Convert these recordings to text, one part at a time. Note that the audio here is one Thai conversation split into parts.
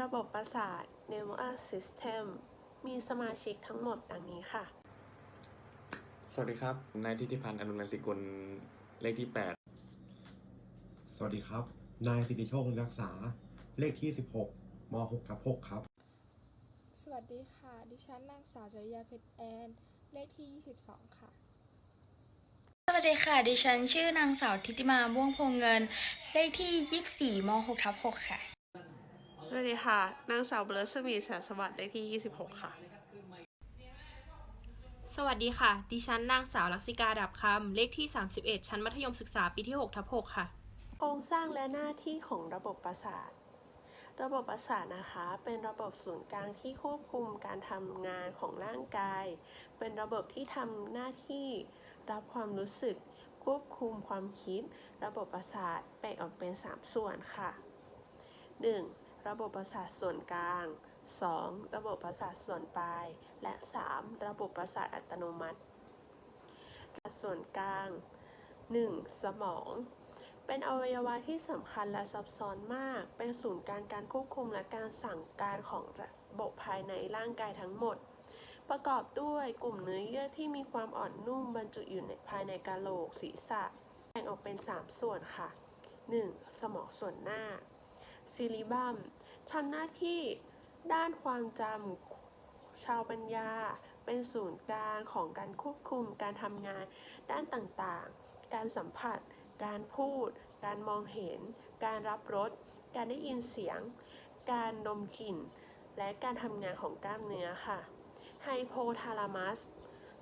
ระบบประสาท Nervous System มีสมาชิกทั้งหมดดังนี้ค่ะ สวัสดีครับ นายทิติพันธ์อนุรันสิกุลเลขที่สวัสดีครับ นายสิทธิโชครักษา เลขที่ 16ม6ทับ6ครับ สวัสดีค่ะ ดิฉันนางสาวจริยาเพชรแอน เลขที่ 22 ค่ะ สวัสดีค่ะ ดิฉันชื่อนางสาวทิติมาม่วงพวงเงิน เลขที่ 24ม6ทับ6ค่ะ สวัสดีค่ะ นางสาวเบลสมีแสนสวัสดิ์เลขที่ 26 ค่ะ สวัสดีค่ะ ดิฉันนางสาวลักษิกาดับคำ เลขที่ 31 ชั้นมัธยมศึกษาปีที่6ทับ6ค่ะ โครงสร้างและหน้าที่ของระบบประสาท ระบบประสาทนะคะ เป็นระบบศูนย์กลางที่ควบคุมการทำงานของร่างกาย เป็นระบบที่ทำหน้าที่รับความรู้สึก ควบคุมความคิด ระบบประสาทแบ่งออกเป็น 3 ส่วนค่ะ 1. ระบบประสาทส่วนกลาง 2. ระบบประสาทส่วนปลาย และ 3. ระบบประสาทอัตโนมัติส่วนกลาง 1. สมอง เป็นอวัยวะที่สำคัญและซับซ้อนมาก เป็นศูนย์การการควบคุมและการสั่งการของระบบภายในร่างกายทั้งหมด ประกอบด้วยกลุ่มเนื้อเยื่อที่มีความอ่อนนุ่มบรรจุอยู่ในภายในกะโหลกศีรษะ แบ่งออกเป็น 3 ส่วนค่ะ 1. สมองส่วนหน้า ซิลิบัมทำหน้าที่ด้านความจำชาวปัญญา เป็นศูนย์กลางของการควบคุมการทำงาน ด้านต่างๆ การสัมผัส การพูด การมองเห็น การรับรส การได้ยินเสียง การดมกลิ่น และการทำงานของกล้ามเนื้อค่ะไฮโพทาลามัส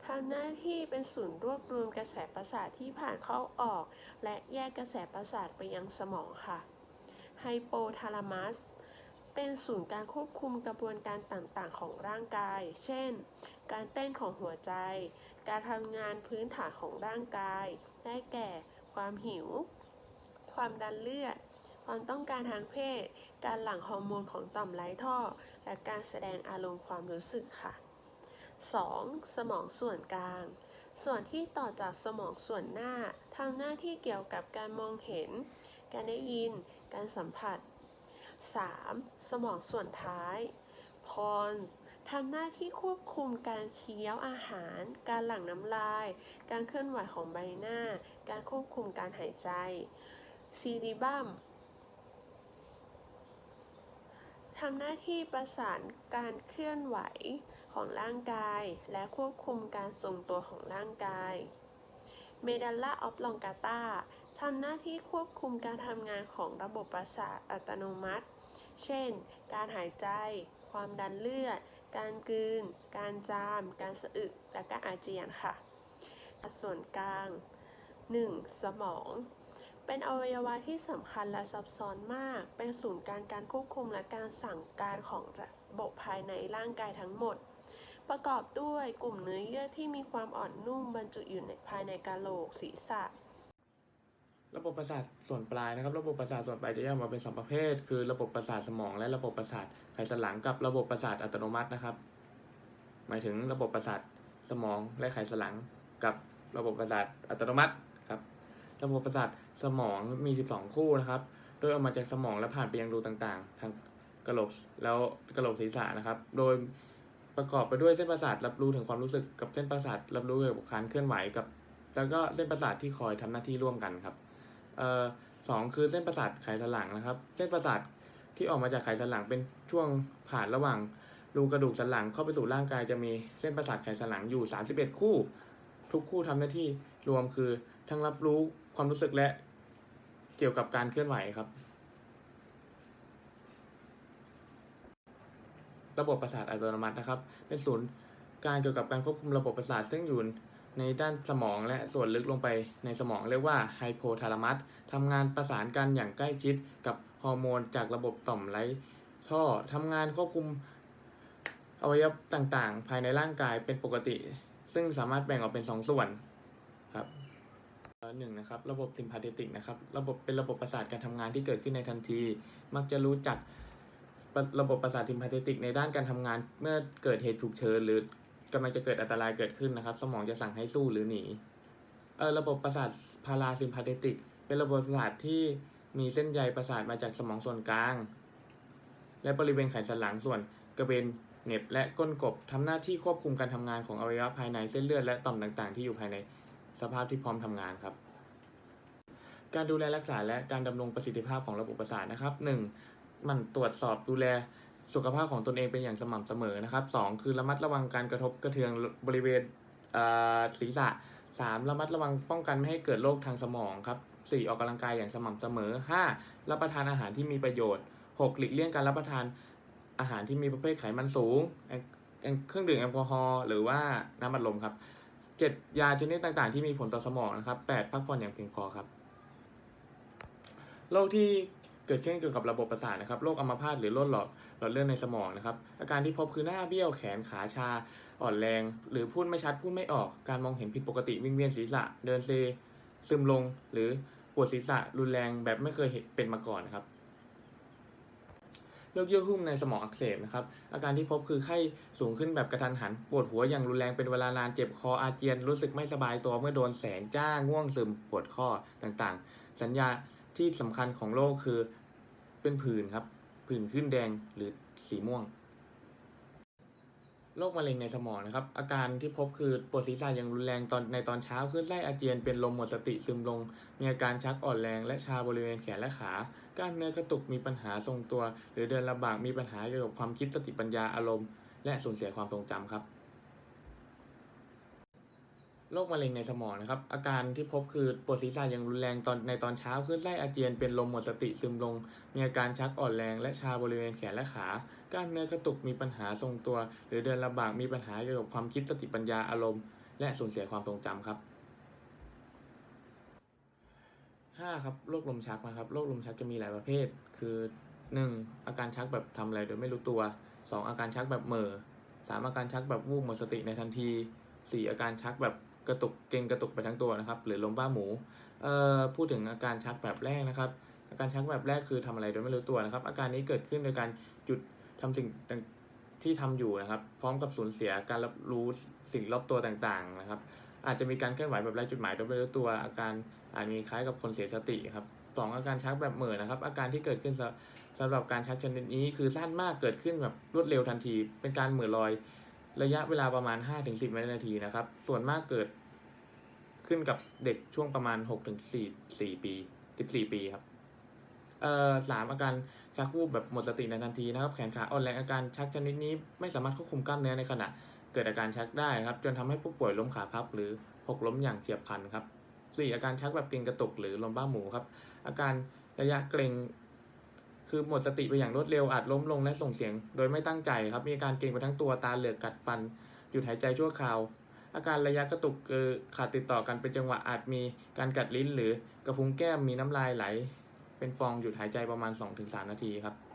ทำหน้าที่เป็นศูนย์รวบรวมกระแสประสาทที่ผ่านเข้าออก และแยกกระแสประสาทไปยังสมองค่ะ ไฮโปทาลามัส เป็นศูนย์การควบคุมกระบวนการต่างๆ ของร่างกาย เช่น การเต้นของหัวใจ การทำงานพื้นฐานของร่างกาย ได้แก่ ความหิว ความดันเลือด ความต้องการทางเพศ การหลั่งฮอร์โมนของต่อมไร้ท่อ และการแสดงอารมณ์ความรู้สึกค่ะ 2. สมองส่วนกลาง ส่วนที่ต่อจากสมองส่วนหน้าทำหน้าที่เกี่ยวกับการมองเห็น การได้ยิน การสัมผัส 3. สมองส่วนท้าย พรทำหน้าที่ควบคุมการเคี้ยวอาหาร การหลั่งน้ำลาย การเคลื่อนไหวของใบหน้า การควบคุมการหายใจซีริบัมทำหน้าที่ประสานการเคลื่อนไหวของร่างกาย และควบคุมการทรงตัวของร่างกาย เมดัลล่าออฟลองกาตา ทำหน้าที่ควบคุมการทำงานของระบบประสาทอัตโนมัติ เช่น การหายใจ ความดันเลือด การกลืน การจาม การสะอึก และการอาเจียนค่ะ ส่วนกลาง 1. สมอง เป็นอวัยวะที่สำคัญและซับซ้อนมาก เป็นศูนย์กลารการควบคุมและการสั่งการของระบบภายในร่างกายทั้งหมด ประกอบด้วยกลุ่มเนื้อเยื่อที่มีความอ่อนนุ่มบรรจุอยู่ในภายในกะโหลกศีรษะ ระบบประสาทส่วนปลายนะครับ ระบบประสาทส่วนปลายจะแยกออกมาเป็น 2 ประเภท คือระบบประสาทสมอง และระบบประสาทไขสันหลังกับระบบประสาทอัตโนมัตินะครับ หมายถึงระบบประสาทสมองและไขสันหลังกับระบบประสาทอัตโนมัติครับ ระบบประสาทสมองมี 12 คู่นะครับ โดยออกมาจากสมองและผ่านไปยังรูต่างๆ ทางกระโหลกแล้วกระโหลกศีรษะนะครับ โดยประกอบไปด้วยเส้นประสาทรับรู้ถึงความรู้สึกกับเส้นประสาทรับรู้เกี่ยวกับการเคลื่อนไหวกับ แล้วก็เส้นประสาทที่คอยทำหน้าที่ร่วมกันครับ สองคือเส้นประสาทไขสันหลังนะครับ เส้นประสาทที่ออกมาจากไขสันหลังเป็นช่วงผ่านระหว่างรูกระดูกสันหลังเข้าไปสู่ร่างกายจะมีเส้นประสาทไขสันหลังอยู่ 31 คู่ ทุกคู่ทำหน้าที่รวมคือทั้งรับรู้ความรู้สึกและเกี่ยวกับการเคลื่อนไหวครับ ระบบประสาทอัตโนมัตินะครับ เป็นศูนย์การเกี่ยวกับการควบคุมระบบประสาทซึ่งอยู่ ในด้านสมองและส่วนลึกลงไปในสมองเรียกว่าไฮโพทาลามัสทำงานประสานกันอย่างใกล้ชิดกับฮอร์โมนจากระบบต่อมไร้ท่อทำงานควบคุมอวัยวะต่างๆ ภายในร่างกายเป็นปกติ ซึ่งสามารถแบ่งออกเป็น 2 ส่วนครับหนึ่งนะครับระบบซิมพาเทติกนะครับระบบเป็นระบบประสาทการทำงานที่เกิดขึ้นในทันที มักจะรู้จักระบบประสาทซิมพาเทติกในด้านการทำงานเมื่อเกิดเหตุฉุกเฉินหรือ กำลังจะเกิดอันตรายเกิดขึ้นนะครับ สมองจะสั่งให้สู้หรือหนีเออระบบประสาทพาราซิมพาเทติก เป็นระบบประสาทที่มีเส้นใยประสาทมาจากสมองส่วนกลาง และบริเวณไขสันหลังส่วนกระเบนเน็บและก้นกบทำหน้าที่ควบคุมการทำงานของอวัยวะภายในเส้นเลือดและต่อมต่างๆ ที่อยู่ภายในสภาพที่พร้อมทำงานครับ การดูแลรักษาและการดำรงประสิทธิภาพของระบบประสาทนะครับ 1. มันตรวจสอบดูแล สุขภาพของตนเองเป็นอย่างสม่ำเสมอนะครับ 2. คือระมัดระวังการกระทบกระเทือนบริเวณศีรษะ 3. ระมัดระวังป้องกันไม่ให้เกิดโรคทางสมองครับ 4. ออกกำลังกายอย่างสม่ำเสมอ 5. รับประทานอาหารที่มีประโยชน์ 6. หลีกเลี่ยงการรับประทานอาหารที่มีประเภทไขมันสูง เครื่องดื่มแอลกอฮอล์หรือว่าน้ำอัดลมครับ 7. ยาชนิดต่างๆ ที่มีผลต่อสมองนะครับ 8. พักผ่อนอย่างเพียงพอครับโรคที่ เกิดขึ้นเกี่ยวกับระบบประสาทนะครับ โรคอัมพาตหรือโรคหลอดหลอดเลือดในสมองนะครับ อาการที่พบคือหน้าเบี้ยวแขนขาชา อ่อนแรง หรือพูดไม่ชัดพูดไม่ออก การมองเห็นผิดปกติวิ่งเวียนศีรษะ เดินเซ ซึมลง หรือปวดศีรษะรุนแรงแบบไม่เคยเห็นเป็นมาก่อนนะครับโรคเยื่อหุ้มในสมองอักเสบนะครับ อาการที่พบคือไข้สูงขึ้นแบบกระทันหัน ปวดหัวอย่างรุนแรงเป็นเวลานาน เจ็บคออาเจียน รู้สึกไม่สบายตัวเมื่อโดนแสงจ้า ง่วงซึม ปวดข้อต่างๆ สัญญา ที่สำคัญของโรคคือเป็นผื่นครับ ผื่นขึ้นแดงหรือสีม่วงโรคมะเร็งในสมองนะครับ อาการที่พบคือปวดศีรษะอย่างรุนแรงตอนในตอนเช้าขึ้นไส้อาเจียนเป็นลมหมดสติซึมลง มีอาการชักอ่อนแรง และชาบริเวณแขนและขากล้ามเนื้อกระตุกมีปัญหาทรงตัว หรือเดินลำบากมีปัญหาเกี่ยวกับความคิดสติปัญญาอารมณ์ และสูญเสียความทรงจำครับ โรคมะเร็งในสมองนะครับ อาการที่พบคือปวดศีรษะอย่างรุนแรงตอนในตอนเช้าขึ้นไส้อาเจียนเป็นลมหมดสติซึมลง มีอาการชักอ่อนแรงและชาบริเวณแขนและขากล้ามเนื้อกระตุกมีปัญหาทรงตัว หรือเดินลำบากมีปัญหาเกี่ยวกับความคิดสติปัญญาอารมณ์ และสูญเสียความทรงจำครับห้าครับโรคลมชักนะครับโรคลมชักจะมีหลายประเภท คือหนึ่งอาการชักแบบทำอะไรโดยไม่รู้ตัวสองอาการชักแบบเหม่อสามอาการชักแบบวูบหมดสติในทันทีสี่อาการชักแบบ กระตุกเกร็งกระตุกไปทั้งตัวนะครับ หรือลมบ้าหมูเอ่อพูดถึงอาการชักแบบแรกนะครับ อาการชักแบบแรกคือทำอะไรโดยไม่รู้ตัวนะครับ อาการนี้เกิดขึ้นโดยการหยุดทำสิ่งที่ทำอยู่นะครับ พร้อมกับสูญเสียการรับรู้สิ่งรอบตัวต่างๆนะครับ อาจจะมีการเคลื่อนไหวแบบไร้จุดหมายโดยไม่รู้ตัว อาการอาจมีคล้ายกับคนเสียสติครับสองอาการชักแบบเหม่อนะครับ อาการที่เกิดขึ้นสำสำหรับการชักชนิดนี้คือสั้นมากเกิดขึ้นแบบรวดเร็วทันที เป็นการเหม่อลอย ระยะเวลาประมาณ 5-10วินาทีนะครับ ส่วนมากเกิดขึ้นกับเด็กช่วงประมาณ6-4 4ปี 14 ปีครับเอ่อสามอาการชักวูบแบบหมดสติในทันทีนะครับ แขนขาอ่อนแรงอาการชักชนิดนี้ไม่สามารถควบคุมกล้ามเนื้อในขณะ เกิดอาการชักได้นะครับ จนทำให้ผู้ป่วยล้มขาพับหรือหกล้มอย่างเฉียบพลันครับสี่อาการชักแบบเกร็งกระตุกหรือลมบ้าหมูครับ อาการระยะเกร็ง คือหมดสติไปอย่างรวดเร็วอาจล้มลงและส่งเสียง โดยไม่ตั้งใจครับ มีอาการเกร็งไปทั้งตัวตาเหลือกกัดฟัน หยุดหายใจชั่วคราว อาการระยะกระตุกคือขาดติดต่อกันเป็นจังหวะอาจมีการกัดลิ้น หรือกระพุ้งแก้มมีน้ำลายไหล เป็นฟองหยุดหายใจประมาณ 2-3 นาทีครับ